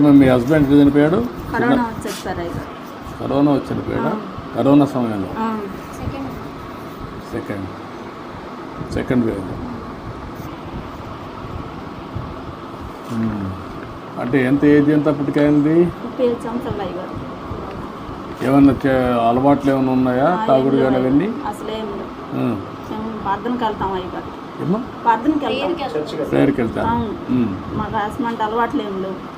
మీ husband చనిపోయాడు? Corona వచ్చేది sir అయితే. కరోనా చనిపోయాడా? కరోనా సమయంలో? సెకండ్. Second second wave. అంటే ఎంత ఏజ్ ఎంత అప్పటికైంది? ఏమన్నా అలవాట్లు ఏమైనా ఉన్నాయా? తాగుడు కానీ అవన్నీ? అసలేం ప్రార్థనకి వెళ్తాం అయ్యారు ప్రార్థనకి వెళ్తాం. ప్రేయర్కి మ్మ్. మాకు అసమంటే అలవాట్లు ఏం లేవు.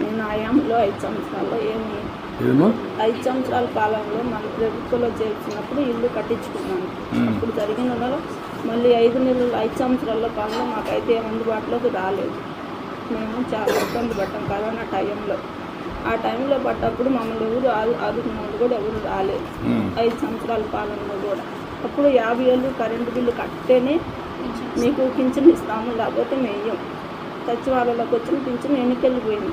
నేను ఆయాంలో ఐదు సంవత్సరాల్లో ఏమి ఐదు సంవత్సరాల కాలంలో మన ప్రభుత్వంలో చేర్చినప్పుడు ఇల్లు కట్టించుకున్నాను. అప్పుడు జరిగిన మళ్ళీ ఐదు నెలలు ఐదు సంవత్సరాల కాలంలో మాకైతే అందుబాటులోకి రాలేదు. మేము చాలా ఇబ్బంది పడ్డాం కరోనా టైంలో. ఆ టైంలో పడ్డప్పుడు మమ్మల్ని ఎవరు ఆదు ఆదుకున్న వాళ్ళు కూడా ఎవరు రాలేదు. మ్మ్. ఐదు సంవత్సరాల పాలనలో కూడా. అప్పుడు యాభై ఏళ్ళు కరెంటు బిల్లు కట్టేనే మీకు పింఛన్ ఇస్తాము లేకపోతే మేయం సచివాలయంలోకి వచ్చిన పింఛన్ ఎన్నికెళ్ళిపోయింది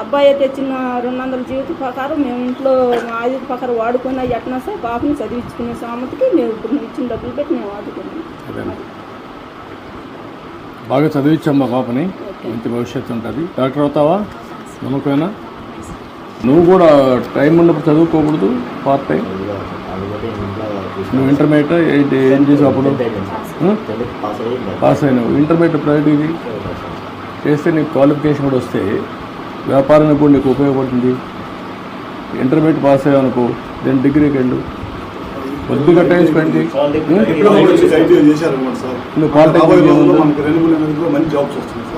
అబ్బాయి తెచ్చిన రెండు వందల జీవిత ప్రకారం మేము ఇంట్లో మా ఆయుధ ప్రకారం వాడుకున్న ఎట్నా సార్ పాపని చదివించుకునే సామతికి మేము ఇప్పుడు నువ్వు ఇచ్చిన డబ్బులు పెట్టి నేను వాడుకున్నాను అదేనా. బాగా చదివించమ్మా పాపని మంచి భవిష్యత్తు ఉంటుంది. డాక్టర్ అవుతావా? నమ్మకమేనా? నువ్వు కూడా టైం ఉన్నప్పుడు చదువుకోకూడదు? పార్ట్ టైం నువ్వు ఇంటర్మీడియట్ ఏంటి ఏం చేసావు అప్పుడు? పాస్ అయినావు. ఇంటర్మీడియట్ ప్రైవేట్ ఇది? చేస్తే నీకు క్వాలిఫికేషన్ కూడా వస్తే వ్యాపారానికి కూడా నీకు ఉపయోగపడుతుంది. ఇంటర్మీడియట్ పాస్ అయ్యావనుకో దెన్ డిగ్రీకి వెళ్ళు కొద్దిగా టైం స్పెండ్ చేయి. నువ్వు పాలిటెక్నిక్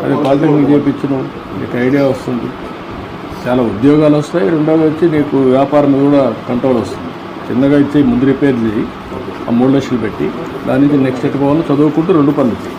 అదే పాలిటెక్నిక్ చేయించను. నీకు ఐడియా వస్తుంది. చాలా ఉద్యోగాలు వస్తాయి. రెండోది వచ్చి నీకు వ్యాపారం మీద కూడా కంట్రోల్ వస్తుంది. చిన్నగా ఇచ్చి ముందు రిపేర్ చేయి. ఆ మూడు లక్షలు పెట్టి దాని నుంచి నెక్స్ట్ ఎట్ పోవాలి చదువుకుంటూ రెండు పనులు చేయి.